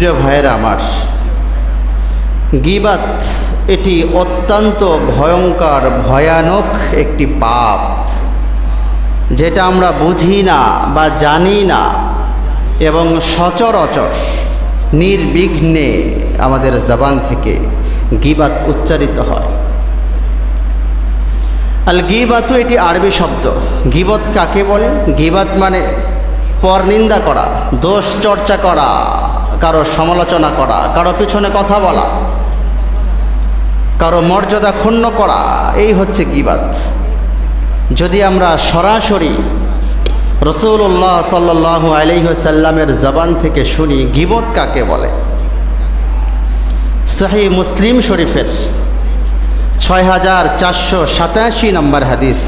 প্রিয় ভাইয়েরা আমার, গিবাত এটি অত্যন্ত ভয়ঙ্কর, ভয়ানক একটি পাপ। যেটা আমরা বুঝি না বা জানি না এবং সচরাচর, নির্বিঘ্নে আমাদের জবান থেকে গিবাত উচ্চারিত হয়। আল গিবাতু এটি আরবি শব্দ। গিবত কাকে বলে? গিবাত মানে পরনিন্দা করা, দোষ চর্চা করা। কারও সমালোচনা করা, কারও পিছনে কথা বলা, কারও মর্যাদা ক্ষুণ্ণ করা, এই হচ্ছে গিবাত যদি আমরা সরাসরি রসুল্লাহ সাল্লু আলহিসাল্লামের জবান থেকে শুনি, গিবত কাকে বলে? সহি মুসলিম শরীফের ছয় হাজার চারশো সাতাশি নম্বর হাদিস।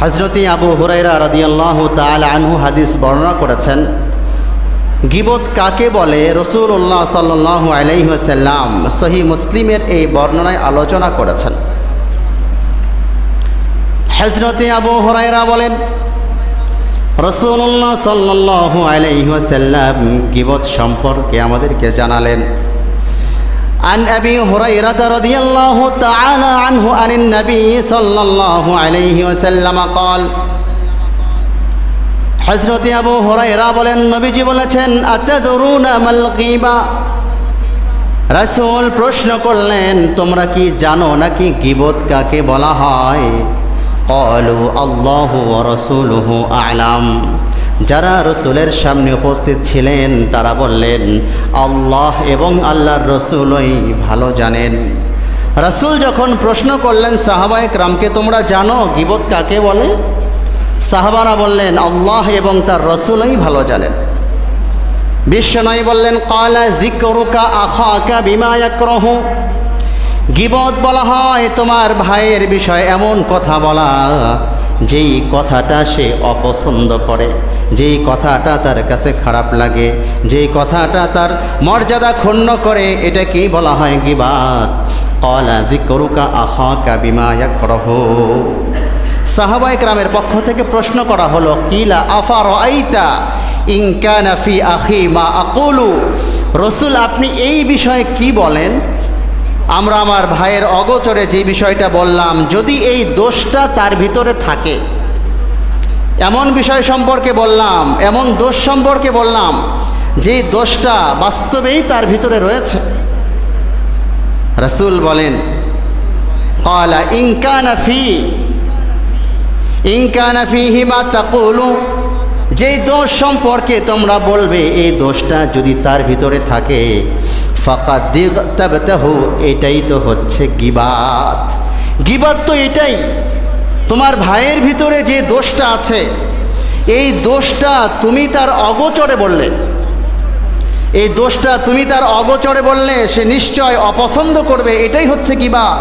হজরতি আবু হুরাইরা রদিয়াল্লাহ তাল আনহু হাদিস বর্ণনা করেছেন গিবত কাকে বলে রসুল্লাহ সাল্লু আলাইসাল্লাম সহি মুসলিমের এই বর্ণনায় আলোচনা করেছেন হজরতে আবু হরাইরা বলেন রসুল্লাহ সাল্লু আলাইসাল্লাম গিবত সম্পর্কে আমাদেরকে জানালেন عن أبي هريرة رضي الله تعالى عنه عن النبي صلى الله عليه وسلم قال হজরত আবু হরাইরা বলেন, নবীজি বলেছেন গীবা? রাসূল প্রশ্ন করলেন, তোমরা কি জানো নাকি গিবত কাকে বলা হয়? কলু আল্লাহ রসুলহু আলাম। যারা রসুলের সামনে উপস্থিত ছিলেন, তারা বললেন, আল্লাহ এবং আল্লাহর রসুলই ভালো জানেন। রাসূল যখন প্রশ্ন করলেন সাহাবায়ক রামকে তোমরা জানো গিবত কাকে বলে? সাহাবারা বললেন, আল্লাহ এবং তার রসুলই ভালো জানেন। বিশ্বনয় বললেন, কালা জিকরুকা আখাকা বিমায়াক্রহ গিবত বলা হয়, তোমার ভাইয়ের বিষয়ে এমন কথা বলা, যেই কথাটা সে অপছন্দ করে, যেই কথাটা তার কাছে খারাপ লাগে, যেই কথাটা তার মর্যাদা ক্ষুণ্ণ করে, এটা কি বলা হয় গিবাত? কলা জিকরুকা আখাকা বিমায়াক্রহ সাহাবাই গ্রামের পক্ষ থেকে প্রশ্ন করা হলো, কিলা আফার আইতা ইনকানা ফি আখি মা আকুলু? রসুল, আপনি এই বিষয়ে কি বলেন? আমরা আমার ভাইয়ের অগোচরে যে বিষয়টা বললাম, যদি এই দোষটা তার ভিতরে থাকে, এমন বিষয় সম্পর্কে বললাম, এমন দোষ সম্পর্কে বললাম, যে দোষটা বাস্তবেই তার ভিতরে রয়েছে। রসুল বলেন, কলা ইনকানা তাকুলু, যেই দোষ সম্পর্কে তোমরা বলবে, এই দোষটা যদি তার ভিতরে থাকে ফাঁকা দিগ তাবতাহু, এটাই তো হচ্ছে গিবাত। গিবাত তো এটাই, তোমার ভাইয়ের ভিতরে যে দোষটা আছে, এই দোষটা তুমি তার অগোচরে বললে। এই দোষটা তুমি তার অগোচরে বললে, সে নিশ্চয় অপছন্দ করবে, এটাই হচ্ছে গিবাত।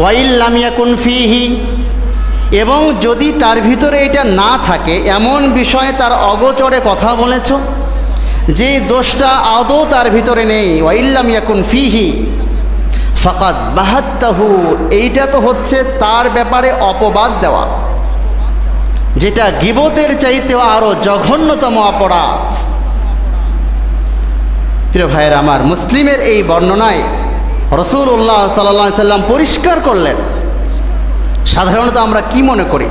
ওয়াইল্লামিয়াকুন ফিহি। এবং যদি তার ভিতরে এটা না থাকে, এমন বিষয়ে তার অগোচরে কথা বলেছ, যে দোষটা আদৌ তার ভিতরে নেই ওয়াইল্লামিয়াকুন ফিহি। ফাকাত বাহাত্তাহু, এইটা তো হচ্ছে তার ব্যাপারে অপবাদ দেওয়া, যেটা গিবতের চাইতেও আরও জঘন্যতম অপরাধ। প্রিয় ভাইয়ের, আমার মুসলিমের এই বর্ণনায় রসুল্লাহ সাল্লা সাল্লাম পরিষ্কার করলেন। সাধারণত আমরা কি মনে করি?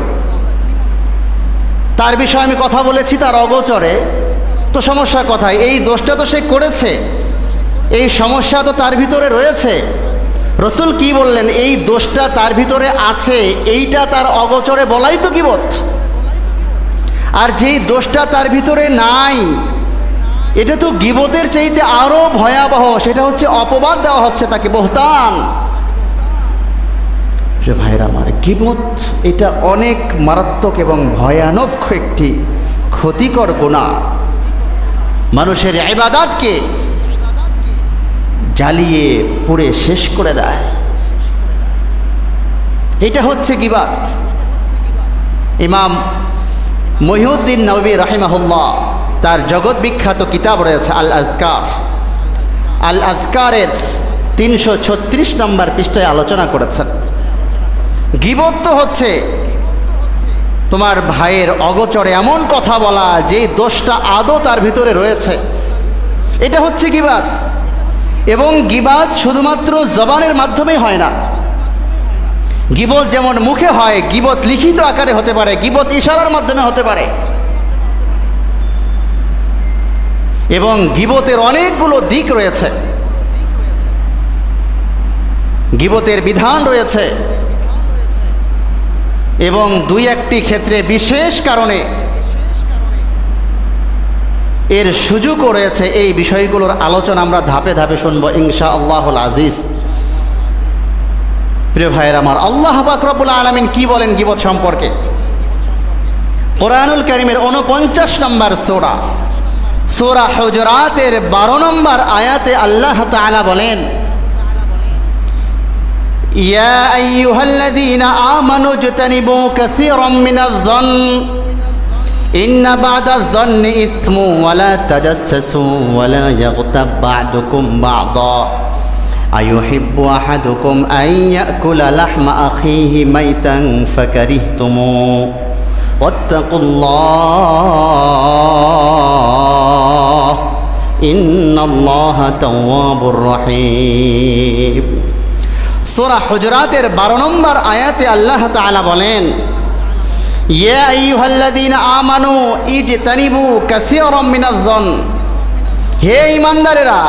তার বিষয়ে আমি কথা বলেছি, তার অগোচরে। তো সমস্যা কথায়? এই দোষটা তো সে করেছে। এই সমস্যা তো তার ভিতরে রয়েছে। রসুল কি বললেন? এই দোষটা তার ভিতরে আছে, এইটা তার অগোচরে বলাই তো কিবত আর যেই দোষটা তার ভিতরে নাই এটা তো গিবতের চাইতে আরও ভয়াবহ, সেটা হচ্ছে অপবাদ দেওয়া হচ্ছে তাকে, বহতান। ভাইরা আমার গিবত এটা অনেক মারাত্মক এবং ভয়ানক একটি ক্ষতিকর গোনা মানুষের ইবাদাতকে জ্বালিয়ে পুড়ে শেষ করে দেয়। এটা হচ্ছে গিবাত ইমাম মহিউদ্দিন নবী রাহিমাহুল্লাহ তার জগৎ বিখ্যাত কিতাব রয়েছে আল আজকার আল আজকারের তিনশো ছত্রিশ নম্বর পৃষ্ঠায় আলোচনা করেছেন। গিবত তো হচ্ছে তোমার ভাইয়ের অগচরে এমন কথা বলা যে দোষটা আদৌ তার ভিতরে রয়েছে। এটা হচ্ছে গিবাদ। এবং গিবাদ শুধুমাত্র জবানের মাধ্যমে হয় না। গিবত যেমন মুখে হয় গিবত লিখিত আকারে হতে পারে গিবত ইশারার মাধ্যমে হতে পারে। এবং গিবতের অনেকগুলো দিক রয়েছে। গিবতের বিধান রয়েছে। এবং দুই একটি ক্ষেত্রে বিশেষ কারণে এর সুযোগও রয়েছে। এই বিষয়গুলোর আলোচনা আমরা ধাপে ধাপে শুনব ইনশা আল্লাহুল আজিজ। প্রিয় ভাইয়ের আমার, আল্লাহ বাকরবুল আলমিন কি বলেন গিবত সম্পর্কে? কোরআনুল করিমের উনপঞ্চাশ নম্বর সোরা। সোরা হজরাতের বারো নম্বর আয়াতে আল্লাহ তালা বলেন, ইয়া আইয়ুহাল্লাযীনা আমানু জতানিবু কাসীরাম মিনাজ যন্নি ইন্না বাদাজ যন্নি ইসমু ওয়ালা তাজাসসু ওয়ালা ইয়াগতাব বা'দুকুম বা'দা। আইউহিব্বু আহাদুকুম আন ইয়াকুলা লাহমা আখীহি মাইতান ফাকারিহতুমু। ওয়াত্তাকুল্লাহ আল্লাহ রাহিম। সোরা হজরাতের বারো নম্বর আয়াতে আল্লাহ তালা বলেন, ইয়া ইহল্লাদিন আমানু ইজ তানিবু কাসিয়রম মিনাজন হে ইমানদারেরা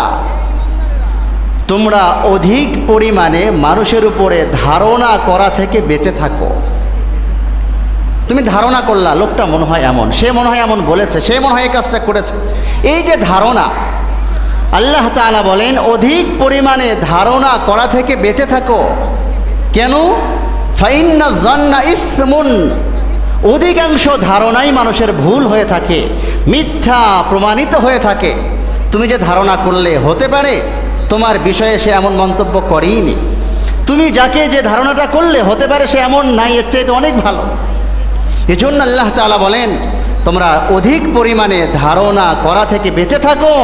তোমরা অধিক পরিমাণে মানুষের উপরে ধারণা করা থেকে বেঁচে থাকো। তুমি ধারণা করলা, লোকটা মনে হয় এমন, সে মনে হয় এমন বলেছে, সে মনে হয় এই কাজটা করেছে। এই যে ধারণা আল্লাহ তাআলা বলেন, অধিক পরিমাণে ধারণা করা থেকে বেঁচে থাকো। কেন? ইসমুন। অধিকাংশ ধারণাই মানুষের ভুল হয়ে থাকে, মিথ্যা প্রমাণিত হয়ে থাকে। তুমি যে ধারণা করলে হতে পারে, তোমার বিষয়ে সে এমন মন্তব্য করেইনি। তুমি যাকে যে ধারণাটা করলে হতে পারে, সে এমন নাই, এর চাইতে অনেক ভালো। এজন্য আল্লাহ তাআলা বলেন তোমরা অধিক পরিমাণে ধারণা করা থেকে বেঁচে থাকো,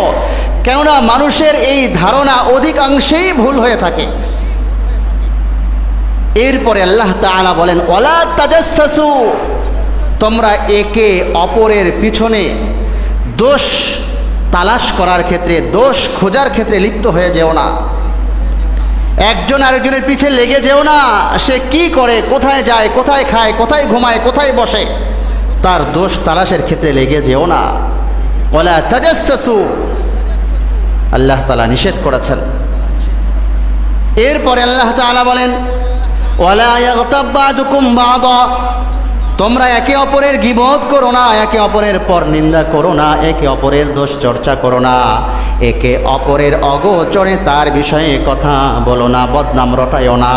কেননা মানুষের এই ধারণা অধিকাংশেই ভুল হয়ে থাকে। এরপরে আল্লাহ তাআলা বলেন ওলা তাজাসসু তোমরা একে অপরের পিছনে দোষ তালাশ করার ক্ষেত্রে, দোষ খোঁজার ক্ষেত্রে লিপ্ত হয়ে যেও না। একজন আরেকজনের পিছে লেগে যেও না, সে কি করে, কোথায় যায়, কোথায় খায়, কোথায় ঘুমায়, কোথায় বসে। তার দোষ তালাশের ক্ষেত্রে লেগে যেও না। আল্লাহ তালা নিষেধ করেছেন। এরপরে আল্লাহ তালা বলেন তোমরা একে অপরের গিবত করো না, একে অপরের পর নিন্দা করো না, একে অপরের দোষ চর্চা করো না। একে অপরের অগোচরে তার বিষয়ে কথা বলো না, বদনাম রটায়ও না।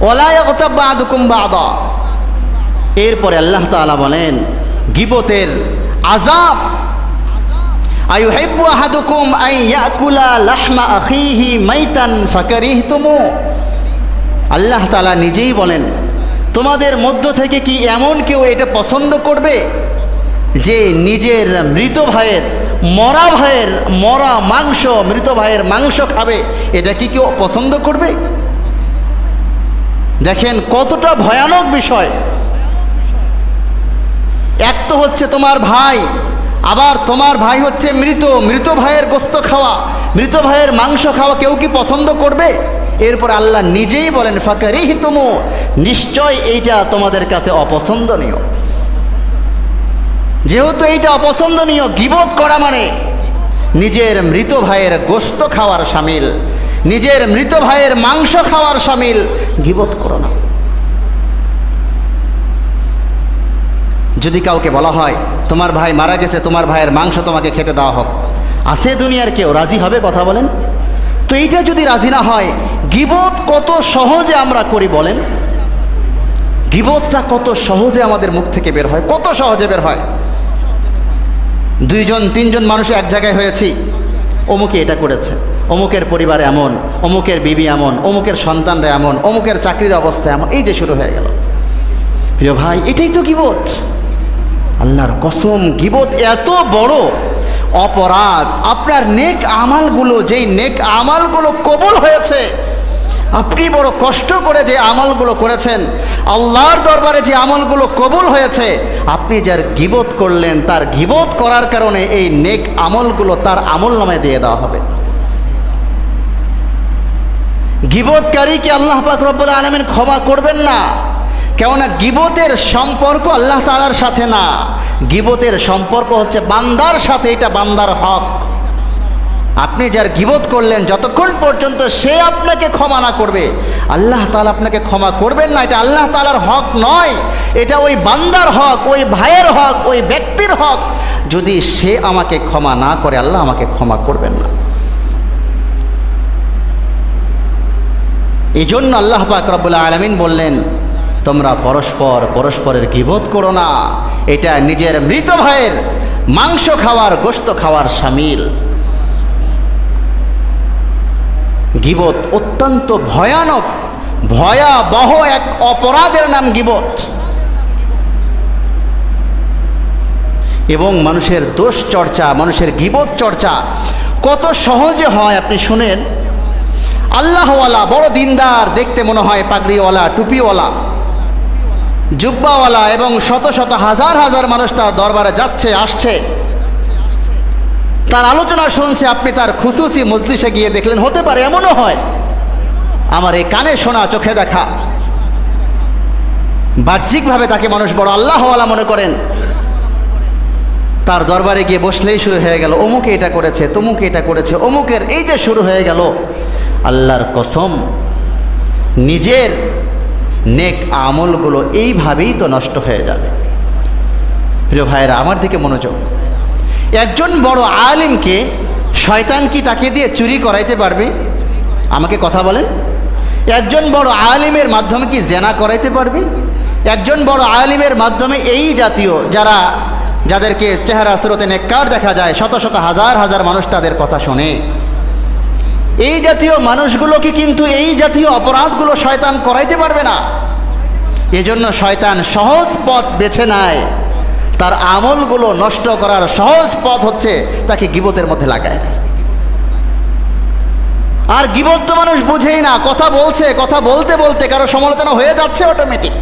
ওলা ইয়াগতাব বাদুকুম বাদা। এরপরে আল্লাহ তাআলা বলেন, গিবতের আজাব আয়ুহিব্বু আহাদুকুম আন ইয়াকুলা লাহমা আখিহি মাইতান ফাকারিহতুমু। আল্লাহ তাআলা নিজেই বলেন, তোমাদের মধ্য থেকে কি এমন কেউ এটা পছন্দ করবে? যে নিজের মৃত ভাইয়ের মরা ভাইয়ের মরা মাংস, মৃত ভাইয়ের মাংস খাবে, এটা কি কেউ পছন্দ করবে? দেখেন কতটা ভয়ানক বিষয়। এক তো হচ্ছে তোমার ভাই, আবার তোমার ভাই হচ্ছে মৃত মৃত ভাইয়ের গোস্ত খাওয়া, মৃত ভাইয়ের মাংস খাওয়া কেউ কি পছন্দ করবে? এরপর আল্লাহ নিজেই বলেন ফাঁকারি তুমু নিশ্চয় এইটা তোমাদের কাছে অপছন্দনীয়। যেহেতু এইটা অপছন্দনীয়, গিবত করা মানে নিজের মৃত ভাইয়ের গোস্ত খাওয়ার সামিল, নিজের মৃত ভাইয়ের মাংস খাওয়ার সামিল, গিবত করো না। যদি কাউকে বলা হয়, তোমার ভাই মারা গেছে, তোমার ভাইয়ের মাংস তোমাকে খেতে দেওয়া হোক। আছে দুনিয়ার কেউ রাজি হবে কথা বলেন? তো এইটা যদি রাজি না হয়, গিবত কত সহজে আমরা করি বলেন? গিবতটা কত সহজে আমাদের মুখ থেকে বের হয়, কত সহজে বের হয়? দুইজন, তিনজন মানুষ এক জায়গায় হয়েছি, অমুকে এটা করেছে, অমুকের পরিবার এমন, অমুকের বিবি এমন, অমুকের সন্তানরা এমন, অমুকের চাকরির অবস্থা এমন, এই যে শুরু হয়ে গেল। প্রিয় ভাই, এটাই তো গিবত। আল্লাহর কসম, গিবত এত বড়। অপরাধ, আপনার নেক আমালগুলো, যেই নেক আমালগুলো কবল হয়েছে, আপনি বড় কষ্ট করে যে আমলগুলো করেছেন, আল্লাহর দরবারে যে আমলগুলো কবুল হয়েছে, আপনি যার গিবত করলেন, তার গিবত করার কারণে এই নেক আমলগুলো তার আমল নামায় দিয়ে দেওয়া হবে। গিবতকারীকে আল্লাহ পাক রব্বুল আলমিন ক্ষমা করবেন না। কেননা গিবতের সম্পর্ক আল্লাহ তালার সাথে না। গিবতের সম্পর্ক হচ্ছে বান্দার সাথে, এটা বান্দার হক। আপনি যার গিবত করলেন, যতক্ষণ পর্যন্ত সে আপনাকে ক্ষমা না করবে, আল্লাহ তালা আপনাকে ক্ষমা করবেন না, এটা আল্লাহ তালার হক নয়। এটা ওই বান্দার হক, ওই ভাইয়ের হক, ওই ব্যক্তির হক। যদি সে আমাকে ক্ষমা না করে, আল্লাহ আমাকে ক্ষমা করবেন না। এই জন্য আল্লাহ পাক রব্বুল আলমিন বললেন তোমরা পরস্পর পরস্পরের গিবত করো না? এটা নিজের মৃত ভাইয়ের মাংস খাওয়ার গোস্ত খাওয়ার সামিল। গিবত অত্যন্ত ভয়ানক, ভয়াবহ এক অপরাধের নাম গিবত। এবং মানুষের দোষ চর্চা, মানুষের গিবত চর্চা কত সহজে হয় আপনি শুনেন? আল্লাহওয়ালা, বড় দিনদার, দেখতে মনে হয় পাগড়িওয়ালা, টুপিওয়ালা। জুব্বাওয়ালা এবং শত শত হাজার হাজার মানুষ তার দরবারে যাচ্ছে, আসছে। তার আলোচনা শুনছে, আপনি তার খুশুসি মজলিসে গিয়ে দেখলেন, হতে পারে এমনও হয়। আমার এই কানে শোনা, চোখে দেখা। বাহ্যিকভাবে তাকে মানুষ বড় আল্লাহওয়ালা মনে করেন। তার দরবারে গিয়ে বসলেই শুরু হয়ে গেল, অমুকে এটা করেছে, তমুকে এটা করেছে, অমুকের এই যে শুরু হয়ে গেল, আল্লাহর কসম, নিজের নেক আমলগুলো এইভাবেই তো নষ্ট হয়ে যাবে। প্রিয় ভাইয়েরা, আমার দিকে মনোযোগ। একজন বড় আলিমকে শয়তান কি তাকে দিয়ে চুরি করাইতে পারবে? আমাকে কথা বলেন। একজন বড় আলিমের মাধ্যমে কি জেনা করাইতে পারবে? একজন বড় আলিমের মাধ্যমে এই জাতীয় যারা, যাদেরকে চেহারা স্রোতে নেককার দেখা যায়, শত শত হাজার হাজার মানুষ তাদের কথা শোনে। এই জাতীয় মানুষগুলোকে কিন্তু এই জাতীয় অপরাধগুলো শয়তান করাইতে পারবে না। এজন্য শয়তান সহজ পথ বেছে নেয়। তার আমলগুলো নষ্ট করার সহজ পথ হচ্ছে তাকে গিবতের মধ্যে লাগায় দেয়। আর গিবত তো মানুষ বুঝেই না, কথা বলছে, কথা বলতে বলতে কারও সমালোচনা হয়ে যাচ্ছে অটোমেটিক